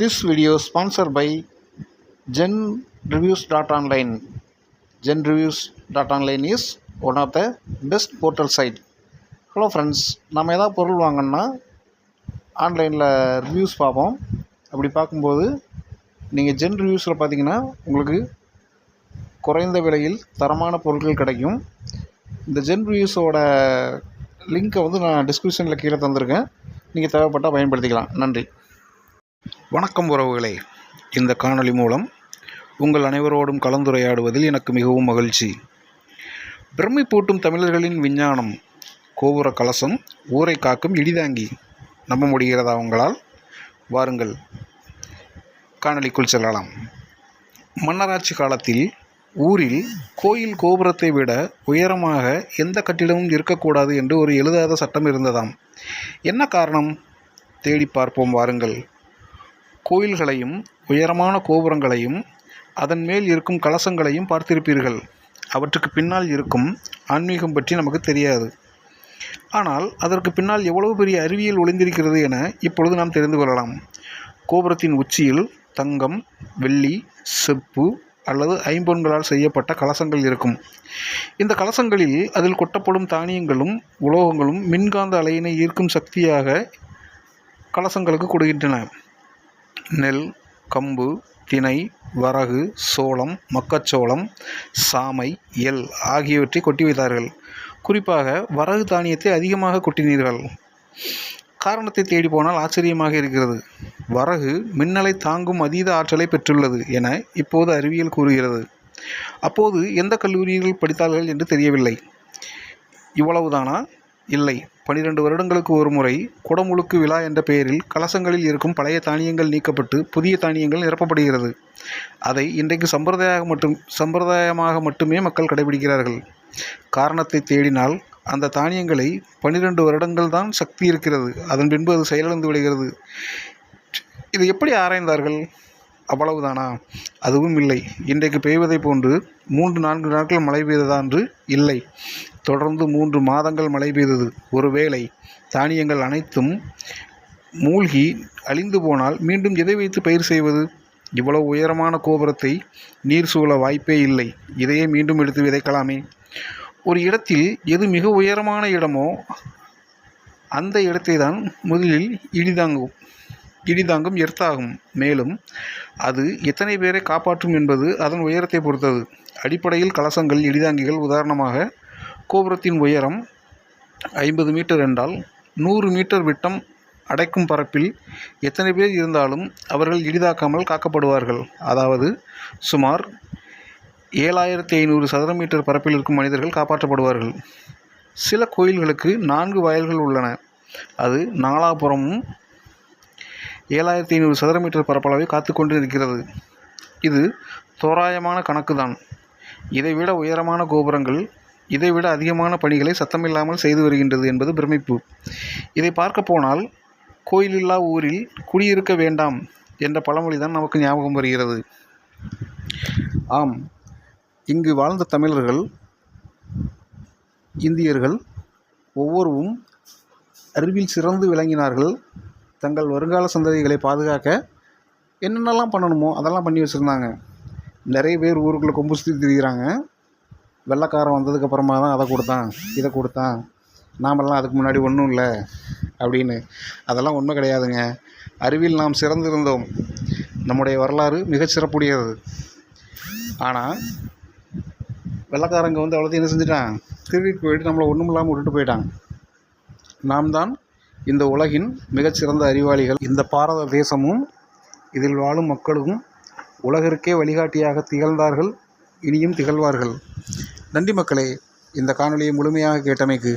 This video sponsor by Gen Reviews dot online Gen Reviews dot online is one of the best portal site hello friends நம்ம எதாவது பொருள் வாங்கினா ஆன்லைனில் reviews பார்ப்போம். அப்படி பார்க்கும்போது நீங்கள் ஜென் ரிவ்யூஸில் பார்த்தீங்கன்னா உங்களுக்கு குறைந்த விலையில் தரமான பொருட்கள் கிடைக்கும். இந்த ஜென் ரிவ்யூஸோட லிங்க்கை வந்து நான் டிஸ்கிரிப்ஷனில் கீழே தந்திருக்கேன். நீங்கள் தேவைப்பட்டால் பயன்படுத்திக்கலாம். நன்றி. வணக்கம் உறவுகளே. இந்த காணொளி மூலம் உங்கள் அனைவரோடும் கலந்துரையாடுவதில் எனக்கு மிகவும் மகிழ்ச்சி. பிரமை பூட்டும் தமிழர்களின் விஞ்ஞானம் கோபுர கலசம் ஊரை காக்கும் இடிதாங்கி நம்ப முடிகிறதா உங்களால்? வாருங்கள் காணொளிக்குள் செல்லலாம். மன்னராட்சி காலத்தில் ஊரில் கோயில் கோபுரத்தை விட உயரமாக எந்த கட்டிடமும் இருக்கக்கூடாது என்று ஒரு எழுதாத சட்டம் இருந்ததாம். என்ன காரணம்? தேடி பார்ப்போம் வாருங்கள். கோயில்களையும் உயரமான கோபுரங்களையும் அதன் மேல் இருக்கும் கலசங்களையும் பார்த்திருப்பீர்கள். அவற்றுக்கு பின்னால் இருக்கும் ஆன்மீகம் பற்றி நமக்கு தெரியாது. ஆனால் அதற்கு பின்னால் எவ்வளவு பெரிய அறிவியல் ஒளிந்திருக்கிறது என இப்பொழுது நாம் தெரிந்து கொள்ளலாம். கோபுரத்தின் உச்சியில் தங்கம் வெள்ளி செப்பு அல்லது ஐம்பொன்களால் செய்யப்பட்ட கலசங்கள் இருக்கும். இந்த கலசங்களில் அதில் கொட்டப்படும் தானியங்களும் உலோகங்களும் மின்காந்த அலையினை ஈர்க்கும் சக்தியாக கலசங்களுக்கு கொடுக்கின்றன. நெல் கம்பு தினை வரகு சோளம் மக்காச்சோளம் சாமை எல் ஆகியவற்றை கொட்டி வைத்தார்கள். குறிப்பாக வரகு தானியத்தை அதிகமாக கொட்டினீர்கள். காரணத்தை தேடி போனால் ஆச்சரியமாக இருக்கிறது. வரகு மின்னலை தாங்கும் அதீத ஆற்றலை பெற்றுள்ளது என இப்போது அறிவியல் கூறுகிறது. அப்போது எந்த கல்லூரியில் படித்தார்கள் என்று தெரியவில்லை. இவ்வளவுதானா? இல்லை. பனிரெண்டு வருடங்களுக்கு ஒரு முறை குடமுழுக்கு விழா என்ற பெயரில் கலசங்களில் இருக்கும் பழைய தானியங்கள் நீக்கப்பட்டு புதிய தானியங்கள் நிரப்பப்படுகிறது. அதை இன்றைக்கு சம்பிரதாயமாக மட்டும் சம்பிரதாயமாக மட்டுமே மக்கள் கடைபிடிக்கிறார்கள். காரணத்தை தேடினால் அந்த தானியங்களை பனிரெண்டு வருடங்கள் தான் சக்தி இருக்கிறது. அதன் பின்பு அது செயலிழந்து விடுகிறது. இது எப்படி ஆராய்ந்தார்கள்? அவ்வளவுதானா? அதுவும் இல்லை. இன்றைக்கு பெய்வதை போன்று மூன்று நான்கு நாட்கள் மழை பெய்ததா என்று இல்லை. தொடர்ந்து மூன்று மாதங்கள் மழை பெய்தது. ஒருவேளை தானியங்கள் அனைத்தும் மூழ்கி அழிந்து போனால் மீண்டும் எதை வைத்து பயிர் செய்வது? இவ்வளவு உயரமான கோபுரத்தை நீர் சூழ வாய்ப்பே இல்லை. இதையே மீண்டும் எடுத்து விதைக்கலாமே. ஒரு இடத்தில் எது மிக உயரமான இடமோ அந்த இடத்தை தான் முதலில் இடிதாங்கும். இடிதாங்கும் எர்த்தாகும். மேலும் அது எத்தனை பேரை காப்பாற்றும் என்பது அதன் உயரத்தை பொறுத்தது. அடிப்படையில் கலசங்கள் இடிதாங்கிகள் உதாரணமாக கோபுரத்தின் உயரம் ஐம்பது மீட்டர் என்றால் நூறு மீட்டர் விட்டம் அடைக்கும் பரப்பில் எத்தனை பேர் இருந்தாலும் அவர்கள் இடிதாக்காமல் காக்கப்படுவார்கள். அதாவது சுமார் ஏழாயிரத்தி ஐநூறு சதுர மீட்டர் பரப்பில் இருக்கும் மனிதர்கள் காப்பாற்றப்படுவார்கள். சில கோயில்களுக்கு நான்கு வயல்கள் உள்ளன. அது நாலாபுறமும் ஏழாயிரத்தி ஐநூறு சதுர மீட்டர் பரப்பளவை காத்து கொண்டு இருக்கிறது இது தோராயமான கணக்கு தான் இதைவிட உயரமான கோபுரங்கள் இதைவிட அதிகமான பணிகளை சத்தமில்லாமல் செய்து வருகின்றது என்பது பிரமிப்பு. இதை பார்க்க போனால் கோயிலில்லா ஊரில் குடியிருக்க வேண்டாம் என்ற பழமொழி தான் நமக்கு ஞாபகம் வருகிறது. ஆம் இங்கு வாழ்ந்த தமிழர்கள் இந்தியர்கள் ஒவ்வொருவும் அறிவில் சிறந்து விளங்கினார்கள். தங்கள் வருங்கால சந்ததிகளை பாதுகாக்க என்னென்னலாம் பண்ணணுமோ அதெல்லாம் பண்ணி வச்சுருந்தாங்க. நிறைய பேர் ஊருக்குள்ளே கொம்பு சுற்றி திரிகிறாங்க வெள்ளைக்காரன் வந்ததுக்கப்புறமா தான் அதை கொடுத்தான் இதை கொடுத்தான். நாமெல்லாம் அதுக்கு முன்னாடி ஒன்றும் இல்லை அப்படின்னு. அதெல்லாம் உண்மை கிடையாதுங்க. அறிவில் நாம் சிறந்திருந்தோம். நம்முடைய வரலாறு மிகச்சிறப்புடையது ஆனால் வெள்ளக்காரங்க வந்து அவ்வளோத்தையும் என்ன செஞ்சுட்டான்? திருடிட்டு போயிட்டு நம்மளை ஒன்றும் இல்லாமல் விட்டுட்டு போயிட்டான். நாம் தான் இந்த உலகின் மிகச்சிறந்த அறிவாளிகள். இந்த பாரத தேசமும் இதில் வாழும் மக்களும் உலகிற்கே வழிகாட்டியாக திகழ்ந்தார்கள் இனியும் திகழ்வார்கள். நன்றி மக்களே இந்த காணொலியை முழுமையாக கேட்டமைக்கு